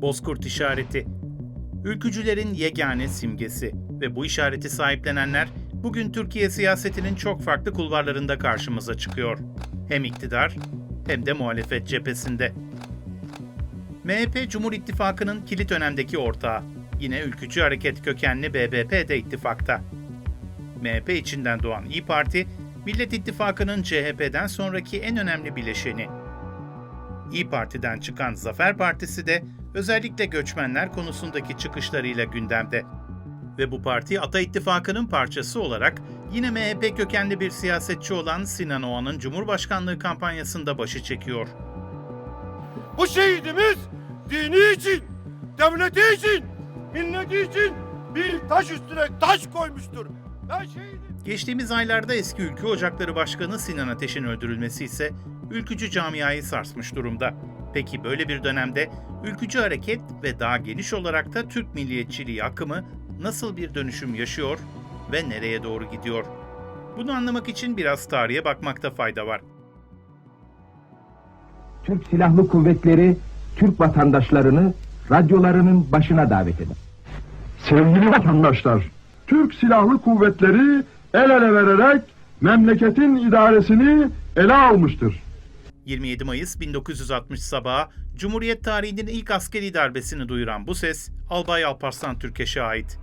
Bozkurt işareti. Ülkücülerin yegane simgesi ve bu işareti sahiplenenler bugün Türkiye siyasetinin çok farklı kulvarlarında karşımıza çıkıyor. Hem iktidar hem de muhalefet cephesinde. MHP Cumhur İttifakı'nın kilit önemdeki ortağı. Yine ülkücü hareket kökenli BBP de ittifakta. MHP içinden doğan İyi Parti, Millet İttifakı'nın CHP'den sonraki en önemli bileşeni. İyi Parti'den çıkan Zafer Partisi de özellikle göçmenler konusundaki çıkışlarıyla gündemde. Ve bu parti Ata İttifakı'nın parçası olarak yine MHP kökenli bir siyasetçi olan Sinan Oğan'ın Cumhurbaşkanlığı kampanyasında başı çekiyor. Bu şehidimiz dini için, devleti için, milleti için bir taş üstüne taş koymuştur. Ben şehidim. Geçtiğimiz aylarda eski Ülkü Ocakları Başkanı Sinan Ateş'in öldürülmesi ise ülkücü camiayı sarsmış durumda. Peki böyle bir dönemde ülkücü hareket ve daha geniş olarak da Türk milliyetçiliği akımı nasıl bir dönüşüm yaşıyor ve nereye doğru gidiyor? Bunu anlamak için biraz tarihe bakmakta fayda var. Türk Silahlı Kuvvetleri Türk vatandaşlarını radyolarının başına davet eder. Sevgili vatandaşlar, Türk Silahlı Kuvvetleri el ele vererek memleketin idaresini ele almıştır. 27 Mayıs 1960 sabahı Cumhuriyet tarihinin ilk askeri darbesini duyuran bu ses Albay Alparslan Türkeş'e ait.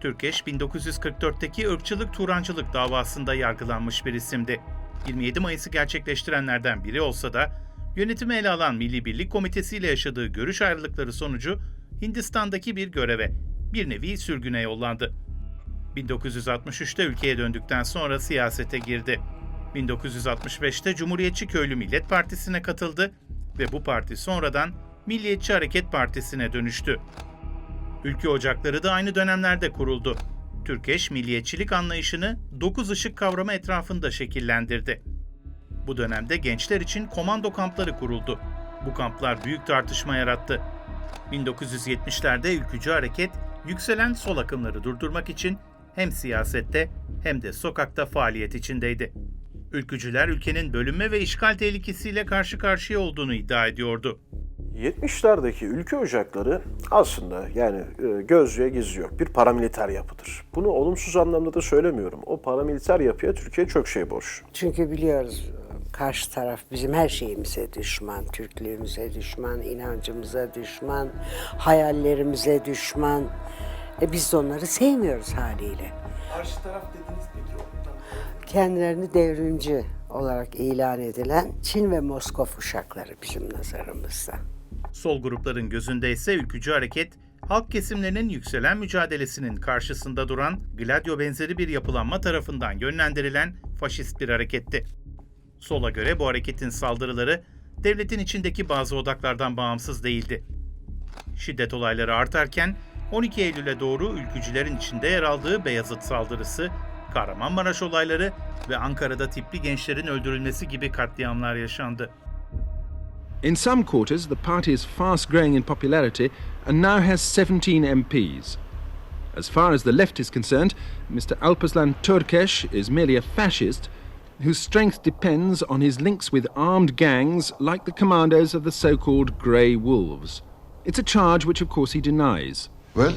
Türkeş 1944'teki ırkçılık Turancılık davasında yargılanmış bir isimdi. 27 Mayıs'ı gerçekleştirenlerden biri olsa da yönetimi ele alan Milli Birlik Komitesi ile yaşadığı görüş ayrılıkları sonucu Hindistan'daki bir göreve, bir nevi sürgüne yollandı. 1963'te ülkeye döndükten sonra siyasete girdi. 1965'te Cumhuriyetçi Köylü Millet Partisi'ne katıldı ve bu parti sonradan Milliyetçi Hareket Partisi'ne dönüştü. Ülke Ocakları da aynı dönemlerde kuruldu. Türkeş milliyetçilik anlayışını dokuz ışık kavramı etrafında şekillendirdi. Bu dönemde gençler için komando kampları kuruldu. Bu kamplar büyük tartışma yarattı. 1970'lerde ülkücü hareket yükselen sol akımları durdurmak için hem siyasette hem de sokakta faaliyet içindeydi. Ülkücüler ülkenin bölünme ve işgal tehlikesiyle karşı karşıya olduğunu iddia ediyordu. 70'lerdeki ülke ocakları aslında yani e, gözlüğe gizli yok. Bir paramiliter yapıdır. Bunu olumsuz anlamda da söylemiyorum. O paramiliter yapıya Türkiye çok şey borçlu. Çünkü biliyoruz karşı taraf bizim her şeyimize düşman, Türklüğümüze düşman, inancımıza düşman, hayallerimize düşman. E biz de onları sevmiyoruz haliyle. Karşı taraf dediniz peki. Kendilerini devrimci olarak ilan edilen Çin ve Moskova uşakları bizim nazarımızda. Sol grupların gözünde ise ülkücü hareket, halk kesimlerinin yükselen mücadelesinin karşısında duran Gladio benzeri bir yapılanma tarafından yönlendirilen faşist bir hareketti. Sola göre bu hareketin saldırıları devletin içindeki bazı odaklardan bağımsız değildi. Şiddet olayları artarken 12 Eylül'e doğru ülkücülerin içinde yer aldığı Beyazıt saldırısı, Kahramanmaraş olayları ve Ankara'da tipli gençlerin öldürülmesi gibi katliamlar yaşandı. In some quarters, the party is fast growing in popularity and now has 17 MPs. As far as the left is concerned, Mr. Alpaslan Turkesh is merely a fascist whose strength depends on his links with armed gangs like the commandos of the so called Grey Wolves. It's a charge which, of course, he denies. Well,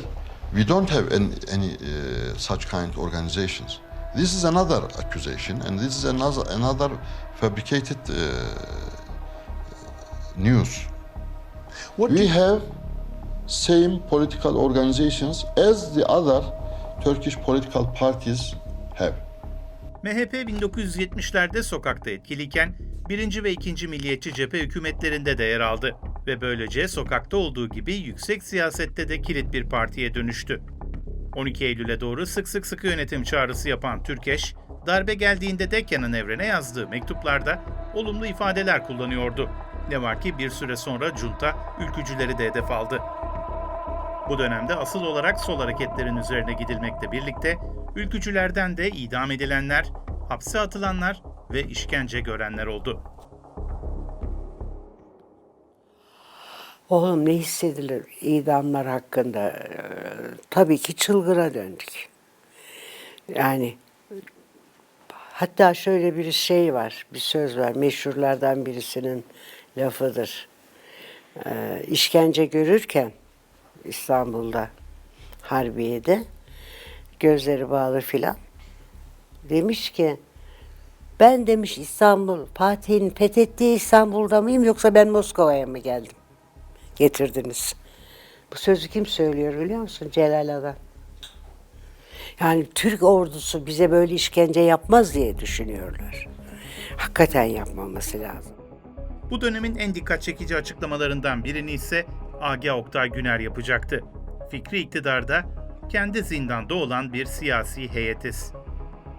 we don't have any, any uh, such kind of organizations. This is another accusation, and this is another another fabricated uh, news. What we have same political organizations as the other Turkish political parties have. MHP 1970'lerde sokakta etkiliyken birinci ve ikinci milliyetçi cephe hükümetlerinde de yer aldı ve böylece sokakta olduğu gibi yüksek siyasette de kilit bir partiye dönüştü. 12 Eylül'e doğru sık sık sıkı yönetim çağrısı yapan Türkeş, darbe geldiğinde de Evren'e yazdığı mektuplarda olumlu ifadeler kullanıyordu. Ne var ki bir süre sonra junta ülkücüleri de hedef aldı. Bu dönemde asıl olarak sol hareketlerin üzerine gidilmekle birlikte ülkücülerden de idam edilenler, hapse atılanlar ve işkence görenler oldu. Oğlum ne hissedilir idamlar hakkında? Ee, tabii ki çılgına döndük. Yani hatta şöyle bir şey var, bir söz var. Meşhurlardan birisinin lafıdır. e, işkence görürken İstanbul'da Harbiye'de gözleri bağlı filan demiş ki ben demiş İstanbul Fatih'in fethettiği İstanbul'da mıyım yoksa ben Moskova'ya mı geldim? Getirdiniz. Bu sözü kim söylüyor biliyor musun? Celal Adam. Yani Türk ordusu bize böyle işkence yapmaz diye düşünüyorlar. Hakikaten yapmaması lazım. Bu dönemin en dikkat çekici açıklamalarından birini ise Agah Oktay Güner yapacaktı. Fikri iktidarda kendi zindanda olan bir siyasi heyetiz.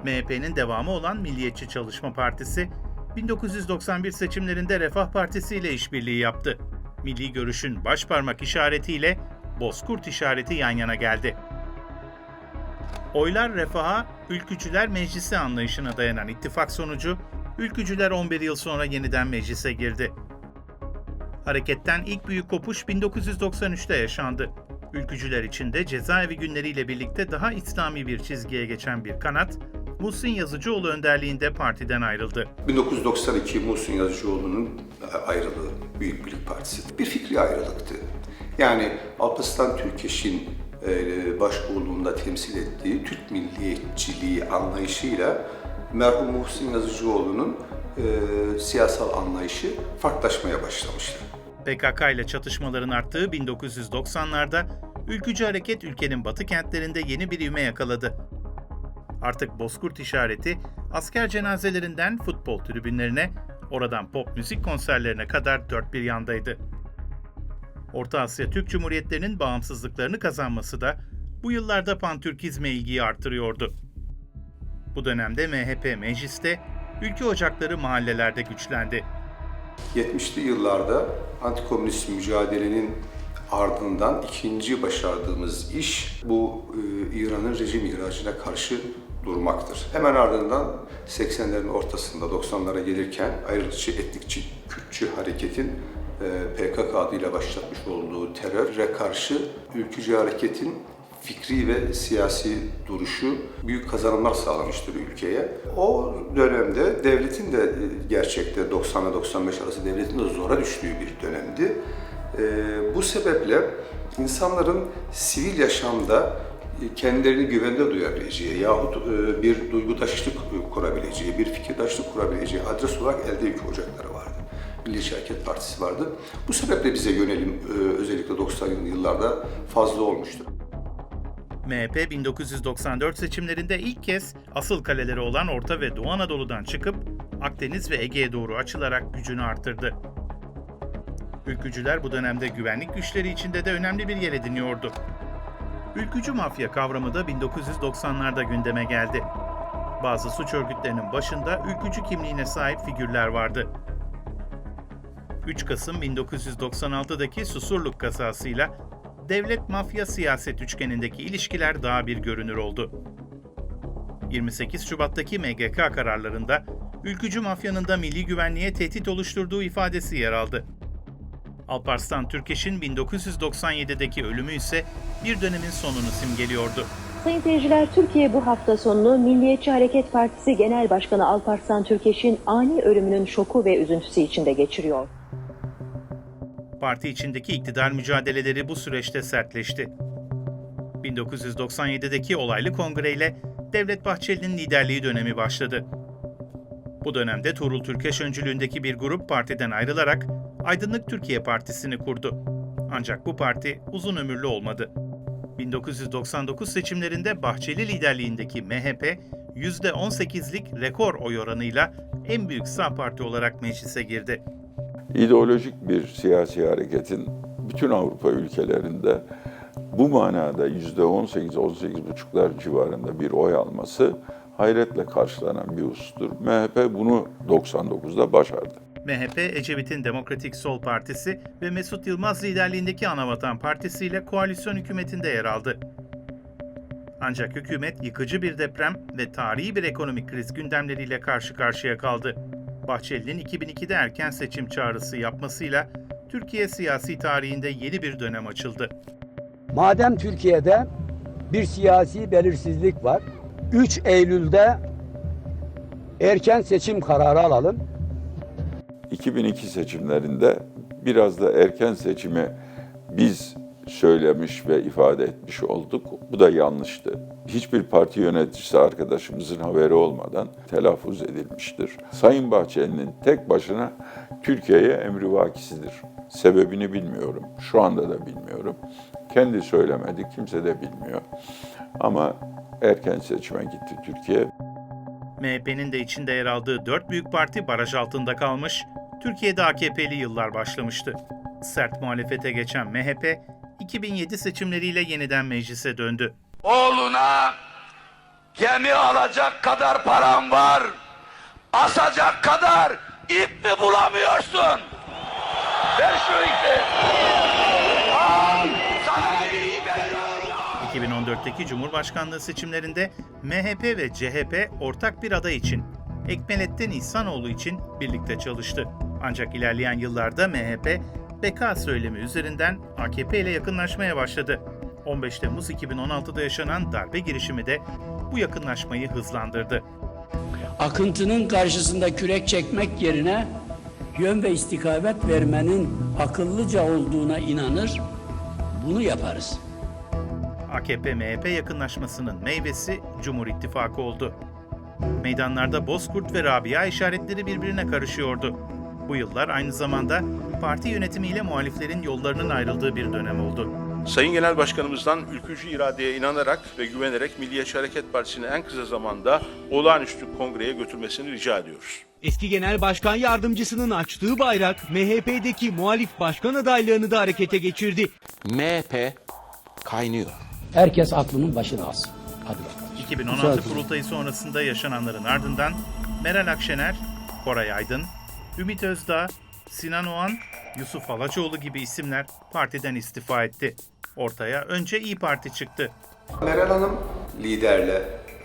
MHP'nin devamı olan Milliyetçi Çalışma Partisi, 1991 seçimlerinde Refah Partisi ile işbirliği yaptı. Milli Görüş'ün başparmak işaretiyle Bozkurt işareti yan yana geldi. Oylar Refah'a, Ülkücüler Meclisi anlayışına dayanan ittifak sonucu, Ülkücüler 11 yıl sonra yeniden meclise girdi. Hareketten ilk büyük kopuş 1993'te yaşandı. Ülkücüler içinde cezaevi günleriyle birlikte daha İslami bir çizgiye geçen bir kanat, Muhsin Yazıcıoğlu önderliğinde partiden ayrıldı. 1992 Muhsin Yazıcıoğlu'nun ayrılığı Büyük Birlik Partisi bir fikri ayrılıktı. Yani Alparslan Türkeş'in e, başbuğluğunda temsil ettiği Türk milliyetçiliği anlayışıyla merhum Muhsin Yazıcıoğlu'nun e, siyasal anlayışı farklılaşmaya başlamıştı. PKK ile çatışmaların arttığı 1990'larda ülkücü hareket ülkenin batı kentlerinde yeni bir ivme yakaladı. Artık Bozkurt işareti asker cenazelerinden futbol tribünlerine, oradan pop müzik konserlerine kadar dört bir yandaydı. Orta Asya Türk Cumhuriyetlerinin bağımsızlıklarını kazanması da bu yıllarda pantürkizme ilgiyi artırıyordu. Bu dönemde MHP mecliste, ülke ocakları mahallelerde güçlendi. 70'li yıllarda antikomünist mücadelenin ardından ikinci başardığımız iş bu e, İran'ın rejim ihracına karşı durmaktır. Hemen ardından 80'lerin ortasında 90'lara gelirken ayrılıkçı, etnikçi, Kürtçü hareketin e, PKK adıyla başlatmış olduğu teröre karşı ülkücü hareketin fikri ve siyasi duruşu büyük kazanımlar sağlamıştır ülkeye. O dönemde devletin de e, gerçekte 90 ile 95 arası devletin de zora düştüğü bir dönemdi. E, bu sebeple insanların sivil yaşamda kendilerini güvende duyabileceği yahut e, bir duygu taşıtlık kurabileceği, bir fikir taşıtlık kurabileceği adres olarak elde ülke ocakları vardı. Milliyetçi Hareket Partisi vardı. Bu sebeple bize yönelim e, özellikle 90'lı yıllarda fazla olmuştur. MHP 1994 seçimlerinde ilk kez asıl kaleleri olan Orta ve Doğu Anadolu'dan çıkıp Akdeniz ve Ege'ye doğru açılarak gücünü arttırdı. Ülkücüler bu dönemde güvenlik güçleri içinde de önemli bir yer ediniyordu. Ülkücü mafya kavramı da 1990'larda gündeme geldi. Bazı suç örgütlerinin başında ülkücü kimliğine sahip figürler vardı. 3 Kasım 1996'daki Susurluk kazasıyla devlet mafya siyaset üçgenindeki ilişkiler daha bir görünür oldu. 28 Şubat'taki MGK kararlarında ülkücü mafyanın da milli güvenliğe tehdit oluşturduğu ifadesi yer aldı. Alparslan Türkeş'in 1997'deki ölümü ise bir dönemin sonunu simgeliyordu. Sayın seyirciler, Türkiye bu hafta sonunu Milliyetçi Hareket Partisi Genel Başkanı Alparslan Türkeş'in ani ölümünün şoku ve üzüntüsü içinde geçiriyor. Parti içindeki iktidar mücadeleleri bu süreçte sertleşti. 1997'deki olaylı kongreyle Devlet Bahçeli'nin liderliği dönemi başladı. Bu dönemde Tuğrul Türkeş öncülüğündeki bir grup partiden ayrılarak Aydınlık Türkiye Partisi'ni kurdu. Ancak bu parti uzun ömürlü olmadı. 1999 seçimlerinde Bahçeli liderliğindeki MHP %18'lik rekor oy oranıyla en büyük sağ parti olarak meclise girdi. ideolojik bir siyasi hareketin bütün Avrupa ülkelerinde bu manada yüzde 18-18,5'lar civarında bir oy alması hayretle karşılanan bir husustur. MHP bunu 99'da başardı. MHP, Ecevit'in Demokratik Sol Partisi ve Mesut Yılmaz liderliğindeki Anavatan Partisi ile koalisyon hükümetinde yer aldı. Ancak hükümet yıkıcı bir deprem ve tarihi bir ekonomik kriz gündemleriyle karşı karşıya kaldı. Bahçeli'nin 2002'de erken seçim çağrısı yapmasıyla Türkiye siyasi tarihinde yeni bir dönem açıldı. Madem Türkiye'de bir siyasi belirsizlik var, 3 Eylül'de erken seçim kararı alalım. 2002 seçimlerinde biraz da erken seçimi biz söylemiş ve ifade etmiş olduk. Bu da yanlıştı. Hiçbir parti yöneticisi arkadaşımızın haberi olmadan telaffuz edilmiştir. Sayın Bahçeli'nin tek başına Türkiye'ye emrivakisidir. Sebebini bilmiyorum. Şu anda da bilmiyorum. Kendi söylemedi, kimse de bilmiyor. Ama erken seçime gitti Türkiye. MHP'nin de içinde yer aldığı dört büyük parti baraj altında kalmış, Türkiye'de AKP'li yıllar başlamıştı. Sert muhalefete geçen MHP, 2007 seçimleriyle yeniden meclise döndü. Oğluna gemi alacak kadar param var. Asacak kadar ip mi bulamıyorsun? Ver şu ipi. 2014'teki Cumhurbaşkanlığı seçimlerinde MHP ve CHP ortak bir aday için, Ekmelettin İhsanoğlu için birlikte çalıştı. Ancak ilerleyen yıllarda MHP, beka söylemi üzerinden AKP ile yakınlaşmaya başladı. 15 Temmuz 2016'da yaşanan darbe girişimi de bu yakınlaşmayı hızlandırdı. Akıntının karşısında kürek çekmek yerine yön ve istikamet vermenin akıllıca olduğuna inanır, bunu yaparız. AKP-MHP yakınlaşmasının meyvesi Cumhur İttifakı oldu. Meydanlarda Bozkurt ve Rabia işaretleri birbirine karışıyordu. Bu yıllar aynı zamanda parti yönetimiyle muhaliflerin yollarının ayrıldığı bir dönem oldu. Sayın Genel Başkanımızdan ülkücü iradeye inanarak ve güvenerek Milliyetçi Hareket Partisi'ni en kısa zamanda olağanüstü kongreye götürmesini rica ediyoruz. Eski Genel Başkan Yardımcısının açtığı bayrak MHP'deki muhalif başkan adaylarını da harekete geçirdi. MHP kaynıyor. Herkes aklının başına alsın. Hadi bakalım. 2016 kurultayı sonrasında yaşananların ardından Meral Akşener, Koray Aydın, Ümit Özdağ, Sinan Oğan, Yusuf Alaçoğlu gibi isimler partiden istifa etti. Ortaya önce İyi Parti çıktı. Meral Hanım liderle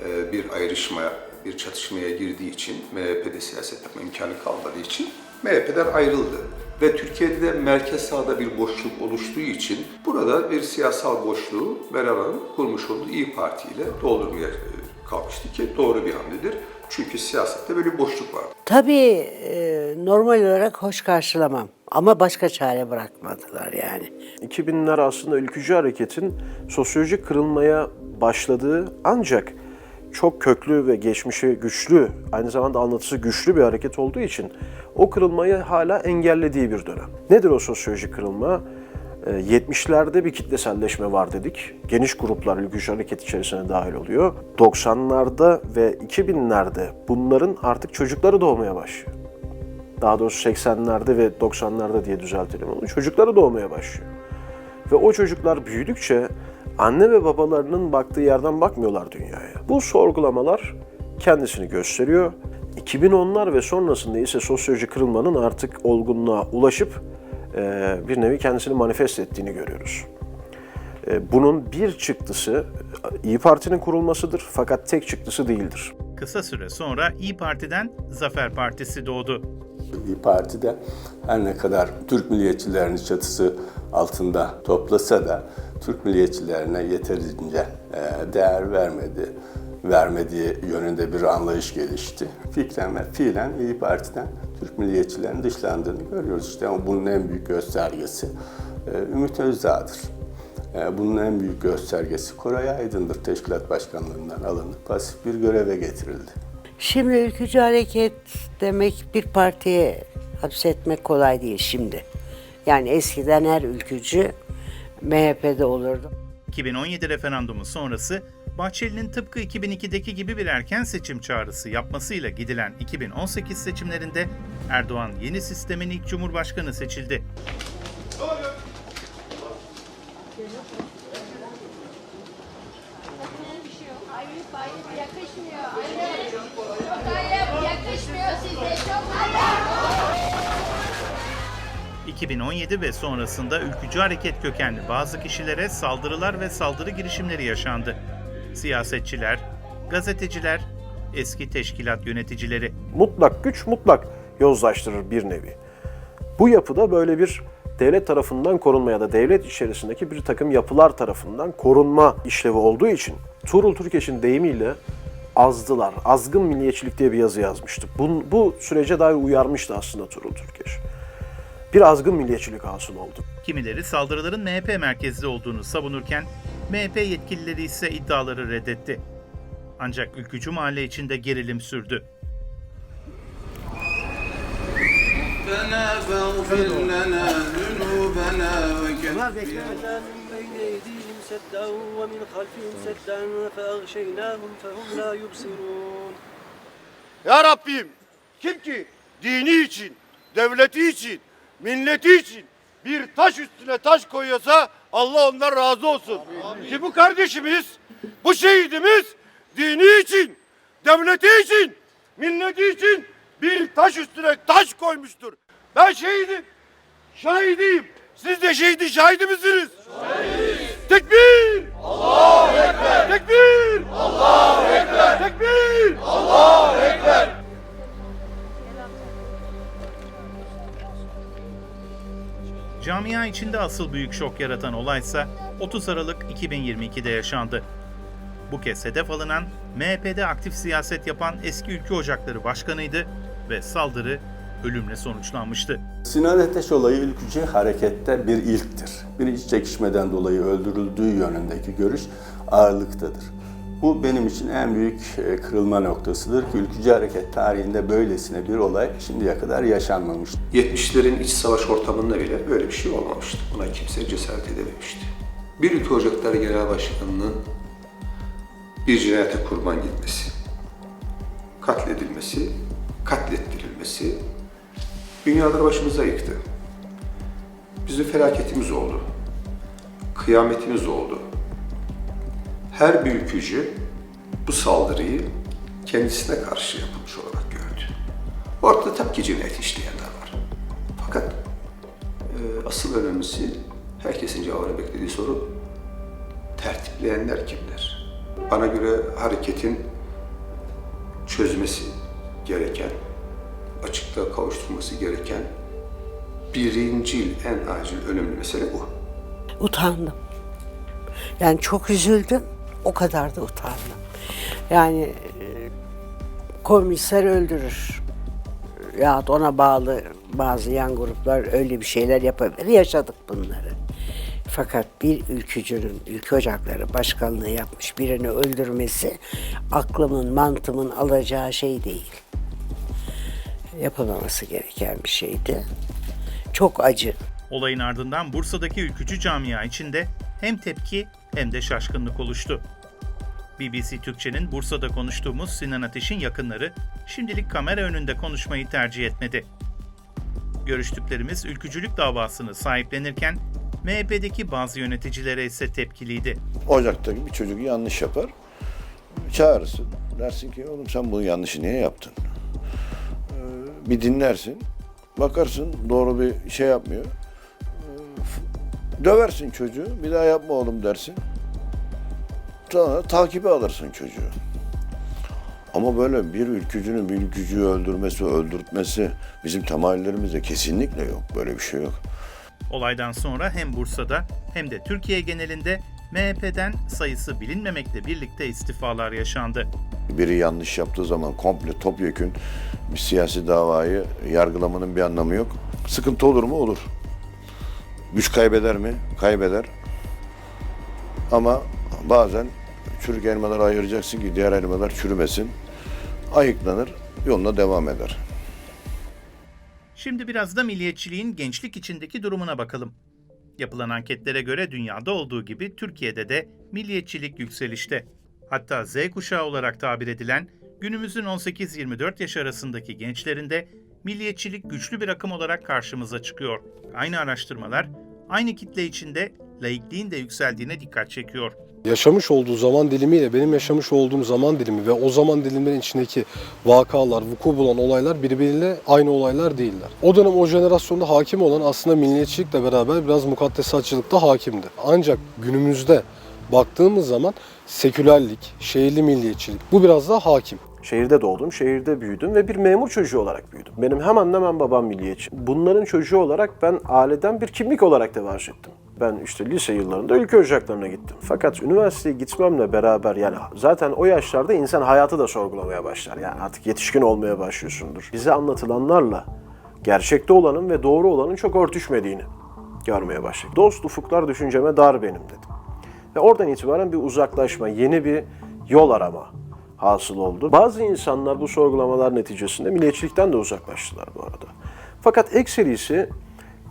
e, bir ayrışmaya, bir çatışmaya girdiği için, MHP'de siyaset yapma imkanı kalmadığı için MHP'den ayrıldı. Ve Türkiye'de de merkez sağda bir boşluk oluştuğu için burada bir siyasal boşluğu Meral Hanım kurmuş olduğu İyi Parti ile doldurmaya e, kalkıştı ki doğru bir hamledir. Çünkü siyasette böyle bir boşluk var. Tabii e, normal olarak hoş karşılamam ama başka çare bırakmadılar yani. 2000'ler aslında ülkücü hareketin sosyolojik kırılmaya başladığı ancak çok köklü ve geçmişi güçlü, aynı zamanda anlatısı güçlü bir hareket olduğu için o kırılmayı hala engellediği bir dönem. Nedir o sosyolojik kırılma? Ee, 70'lerde bir kitleselleşme var dedik. Geniş gruplar ülkücü hareket içerisine dahil oluyor. 90'larda ve 2000'lerde bunların artık çocukları doğmaya başlıyor. Daha doğrusu 80'lerde ve 90'larda diye düzeltelim onu. Çocukları doğmaya başlıyor. Ve o çocuklar büyüdükçe anne ve babalarının baktığı yerden bakmıyorlar dünyaya. Bu sorgulamalar kendisini gösteriyor. 2010'lar ve sonrasında ise sosyoloji kırılmanın artık olgunluğa ulaşıp e, bir nevi kendisini manifest ettiğini görüyoruz. E, Bunun bir çıktısı İyi Parti'nin kurulmasıdır fakat tek çıktısı değildir. Kısa süre sonra İyi Parti'den Zafer Partisi doğdu. İyi Parti'de her ne kadar Türk milliyetçilerinin çatısı altında toplasa da Türk milliyetçilerine yeterince e, değer vermedi vermediği yönünde bir anlayış gelişti. Fikren ve fiilen İyi Parti'den Türk milliyetçilerin dışlandığını görüyoruz. İşte ama bunun en büyük göstergesi e, Ümit Özdağ'dır. E, Bunun en büyük göstergesi Koray Aydın'dır. Teşkilat başkanlığından alınıp pasif bir göreve getirildi. Şimdi ülkücü hareket demek bir partiye hapsetmek kolay değil şimdi. Yani eskiden her ülkücü MHP'de olurdu. 2017 referandumu sonrası Bahçeli'nin tıpkı 2002'deki gibi bir erken seçim çağrısı yapmasıyla gidilen 2018 seçimlerinde Erdoğan yeni sistemin ilk cumhurbaşkanı seçildi. Yakışmıyor. Çok ayıp. Yakışmıyor size. Çok ayıp. 2017 ve sonrasında ülkücü hareket kökenli bazı kişilere saldırılar ve saldırı girişimleri yaşandı. Siyasetçiler, gazeteciler, eski teşkilat yöneticileri. Mutlak güç mutlak yozlaştırır bir nevi. Bu yapıda böyle bir devlet tarafından korunma ya da devlet içerisindeki bir takım yapılar tarafından korunma işlevi olduğu için Tuğrul Türkeş'in deyimiyle azdılar. Azgın milliyetçilik diye bir yazı yazmıştı. Bu, bu sürece dair uyarmıştı aslında Tuğrul Türkeş bir azgın milliyetçilik hasıl oldu. Kimileri saldırıların MHP merkezli olduğunu savunurken MHP yetkilileri ise iddiaları reddetti. Ancak Ülkücü Mahalle içinde gerilim sürdü. Ya Rabbim kim ki dini için, devleti için, milleti için bir taş üstüne taş koyuyorsa Allah ondan razı olsun. Ki bu kardeşimiz, bu şehidimiz dini için, devleti için, milleti için bir taş üstüne taş koymuştur. Ben şehidim, şahidiyim. Siz de şehidin şahidi misiniz? Tekbir! Allahu Ekber! Tekbir! Allahu Ekber! Tekbir! Allahu Ekber! Camia içinde asıl büyük şok yaratan olaysa 30 Aralık 2022'de yaşandı. Bu kez hedef alınan MHP'de aktif siyaset yapan eski Ülke Ocakları Başkanıydı ve saldırı ölümle sonuçlanmıştı. Sinan Ateş olayı ülkücü harekette bir ilktir. Bir iç çekişmeden dolayı öldürüldüğü yönündeki görüş ağırlıktadır. Bu benim için en büyük e, kırılma noktasıdır ki ülkücü hareket tarihinde böylesine bir olay şimdiye kadar yaşanmamıştır. 70'lerin iç savaş ortamında bile böyle bir şey olmamıştı. Buna kimse cesaret edememişti. Bir Ülke Ocakları Genel Başkanı'nın bir cinayete kurban gitmesi, katledilmesi, katlettirilmesi dünyaları başımıza yıktı. Bizim felaketimiz oldu. Kıyametimiz oldu. Her bir ülkücü bu saldırıyı kendisine karşı yapılmış olarak gördü. Ortada tabii ki cinayet işleyenler var. Fakat e, asıl önemlisi herkesin cevabını beklediği soru tertipleyenler kimler? Bana göre hareketin çözmesi gereken, açıklığa kavuşturması gereken birincil, en acil, önemli mesele bu. Utandım. Yani çok üzüldüm. O kadar da utandım. Yani e, komiser öldürür. Ya ona bağlı bazı yan gruplar öyle bir şeyler yapabilir. Yaşadık bunları. Fakat bir ülkücünün, ülke ocakları başkanlığı yapmış birini öldürmesi aklımın, mantımın alacağı şey değil. Yapılmaması gereken bir şeydi. Çok acı. Olayın ardından Bursa'daki ülkücü camia içinde hem tepki hem de şaşkınlık oluştu. BBC Türkçe'nin Bursa'da konuştuğumuz Sinan Ateş'in yakınları şimdilik kamera önünde konuşmayı tercih etmedi. Görüştüklerimiz ülkücülük davasını sahiplenirken MHP'deki bazı yöneticilere ise tepkiliydi. Ocaktaki bir çocuk yanlış yapar. Çağırırsın. Dersin ki oğlum sen bu yanlışı niye yaptın? Ee, bir dinlersin. Bakarsın doğru bir şey yapmıyor. Ee, döversin çocuğu. Bir daha yapma oğlum dersin. Sonra takibe alırsın çocuğu. Ama böyle bir ülkücünün bir ülkücüyü öldürmesi, öldürtmesi bizim temayüllerimizde kesinlikle yok. Böyle bir şey yok. Olaydan sonra hem Bursa'da hem de Türkiye genelinde MHP'den sayısı bilinmemekle birlikte istifalar yaşandı. Biri yanlış yaptığı zaman komple topyekün bir siyasi davayı yargılamanın bir anlamı yok. Sıkıntı olur mu? Olur. Güç kaybeder mi? Kaybeder. Ama bazen çürük elmaları ayıracaksın ki diğer elmalar çürümesin. Ayıklanır, yoluna devam eder. Şimdi biraz da milliyetçiliğin gençlik içindeki durumuna bakalım. Yapılan anketlere göre dünyada olduğu gibi Türkiye'de de milliyetçilik yükselişte. Hatta Z kuşağı olarak tabir edilen günümüzün 18-24 yaş arasındaki gençlerinde milliyetçilik güçlü bir akım olarak karşımıza çıkıyor. Aynı araştırmalar aynı kitle içinde laikliğin de yükseldiğine dikkat çekiyor. Yaşamış olduğu zaman dilimiyle benim yaşamış olduğum zaman dilimi ve o zaman dilimlerin içindeki vakalar, vuku bulan olaylar birbiriyle aynı olaylar değiller. O dönem o jenerasyonda hakim olan aslında milliyetçilikle beraber biraz mukaddesatçılık da hakimdi. Ancak günümüzde baktığımız zaman sekülerlik, şehirli milliyetçilik bu biraz daha hakim. Şehirde doğdum, şehirde büyüdüm ve bir memur çocuğu olarak büyüdüm. Benim hem annem hem babam milliyetçi. Bunların çocuğu olarak ben aileden bir kimlik olarak devam ettim. Ben işte lise yıllarında ülke ocaklarına gittim. Fakat üniversiteye gitmemle beraber yani zaten o yaşlarda insan hayatı da sorgulamaya başlar. Yani artık yetişkin olmaya başlıyorsundur. Bize anlatılanlarla gerçekte olanın ve doğru olanın çok örtüşmediğini görmeye başladık. Dost ufuklar düşünceme dar benim dedim. Ve oradan itibaren bir uzaklaşma, yeni bir yol arama hasıl oldu. Bazı insanlar bu sorgulamalar neticesinde milliyetçilikten de uzaklaştılar bu arada. Fakat ekserisi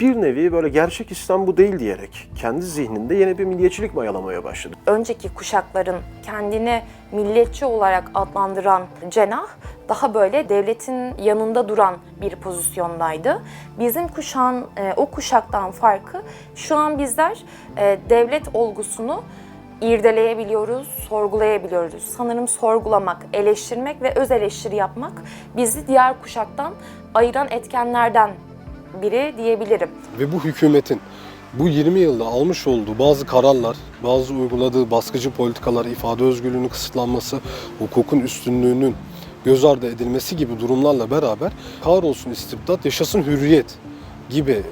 bir nevi böyle gerçek İslam bu değil diyerek kendi zihninde yeni bir milliyetçilik mayalamaya başladı. önceki kuşakların kendini milliyetçi olarak adlandıran cenah daha böyle devletin yanında duran bir pozisyondaydı. Bizim kuşağın e, o kuşaktan farkı şu an bizler e, devlet olgusunu irdeleyebiliyoruz, sorgulayabiliyoruz. Sanırım sorgulamak, eleştirmek ve öz eleştiri yapmak bizi diğer kuşaktan ayıran etkenlerden biri diyebilirim. Ve bu hükümetin bu 20 yılda almış olduğu bazı kararlar, bazı uyguladığı baskıcı politikalar, ifade özgürlüğünün kısıtlanması, hukukun üstünlüğünün göz ardı edilmesi gibi durumlarla beraber kahrolsun istibdat, yaşasın hürriyet gibi e,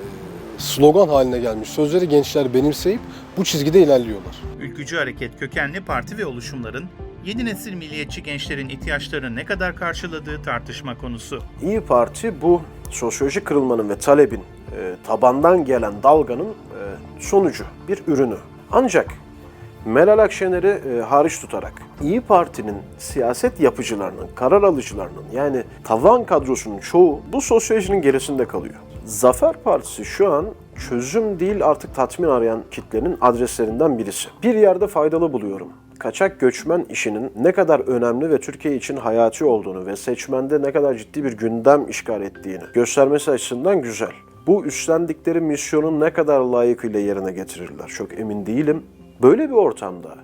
slogan haline gelmiş sözleri gençler benimseyip bu çizgide ilerliyorlar. Ülkücü Hareket kökenli parti ve oluşumların yeni nesil milliyetçi gençlerin ihtiyaçlarını ne kadar karşıladığı tartışma konusu. İyi Parti bu sosyolojik kırılmanın ve talebin e, tabandan gelen dalganın e, sonucu, bir ürünü. Ancak Meral Akşener'i e, hariç tutarak İyi Parti'nin siyaset yapıcılarının, karar alıcılarının yani tavan kadrosunun çoğu bu sosyolojinin gerisinde kalıyor. Zafer Partisi şu an çözüm değil artık tatmin arayan kitlenin adreslerinden birisi. Bir yerde faydalı buluyorum. Kaçak göçmen işinin ne kadar önemli ve Türkiye için hayati olduğunu ve seçmende ne kadar ciddi bir gündem işgal ettiğini göstermesi açısından güzel. Bu üstlendikleri misyonun ne kadar layıkıyla yerine getirirler çok emin değilim. Böyle bir ortamda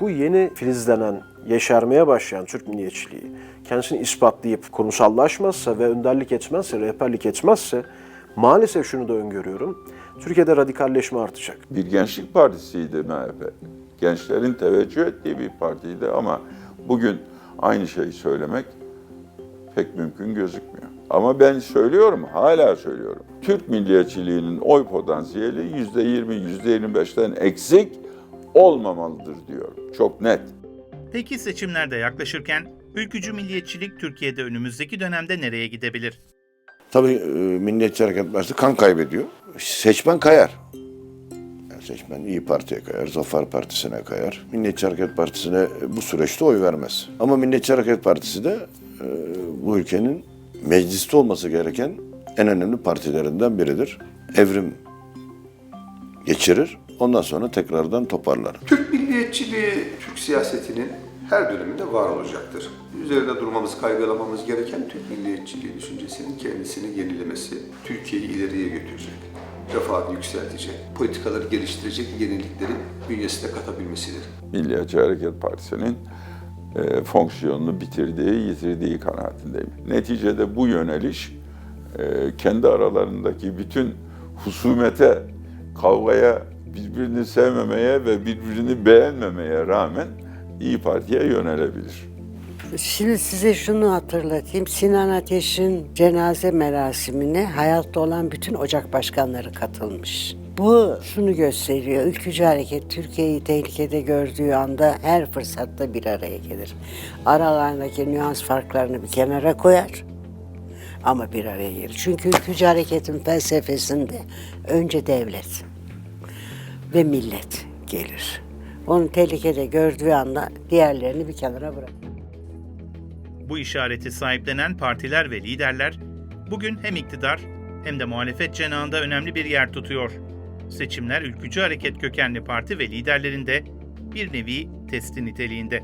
bu yeni filizlenen, yeşermeye başlayan Türk milliyetçiliği kendisini ispatlayıp kurumsallaşmazsa ve önderlik etmezse, rehberlik etmezse maalesef şunu da öngörüyorum. Türkiye'de radikalleşme artacak. Bir gençlik partisiydi MHP. Gençlerin teveccüh ettiği bir partiydi ama bugün aynı şeyi söylemek pek mümkün gözükmüyor. Ama ben söylüyorum, hala söylüyorum. Türk milliyetçiliğinin oy potansiyeli yüzde yirmi, yüzde yirmi beşten eksik olmamalıdır diyorum. Çok net. Peki seçimlerde yaklaşırken ülkücü milliyetçilik Türkiye'de önümüzdeki dönemde nereye gidebilir? Tabii e, Milliyetçi Hareket Partisi kan kaybediyor. Seçmen kayar. Yani seçmen İyi Parti'ye kayar, Zafer Partisi'ne kayar. Milliyetçi Hareket Partisi'ne e, bu süreçte oy vermez. Ama Milliyetçi Hareket Partisi de e, bu ülkenin mecliste olması gereken en önemli partilerinden biridir. Evrim geçirir. Ondan sonra tekrardan toparlar. Türk milliyetçiliği Türk siyasetinin her döneminde var olacaktır. Üzerinde durmamız, kaygılamamız gereken Türk milliyetçiliği düşüncesinin kendisini yenilemesi, Türkiye'yi ileriye götürecek, refahını yükseltecek, politikaları geliştirecek yenilikleri bünyesine katabilmesidir. Milliyetçi Hareket Partisi'nin e, fonksiyonunu bitirdiği, yitirdiği kanaatindeyim. Neticede bu yöneliş e, kendi aralarındaki bütün husumete, kavgaya, birbirini sevmemeye ve birbirini beğenmemeye rağmen İyi Parti'ye yönelebilir. Şimdi size şunu hatırlatayım. Sinan Ateş'in cenaze merasimine hayatta olan bütün ocak başkanları katılmış. Bu şunu gösteriyor. Ülkücü hareket Türkiye'yi tehlikede gördüğü anda her fırsatta bir araya gelir. Aralarındaki nüans farklarını bir kenara koyar. Ama bir araya gelir. Çünkü ülkücü hareketin felsefesinde önce devlet ve millet gelir. Onu tehlikede gördüğü anda diğerlerini bir kenara bırakır. Bu işareti sahiplenen partiler ve liderler bugün hem iktidar hem de muhalefet cenahında önemli bir yer tutuyor. Seçimler ülkücü hareket kökenli parti ve liderlerinde bir nevi testi niteliğinde.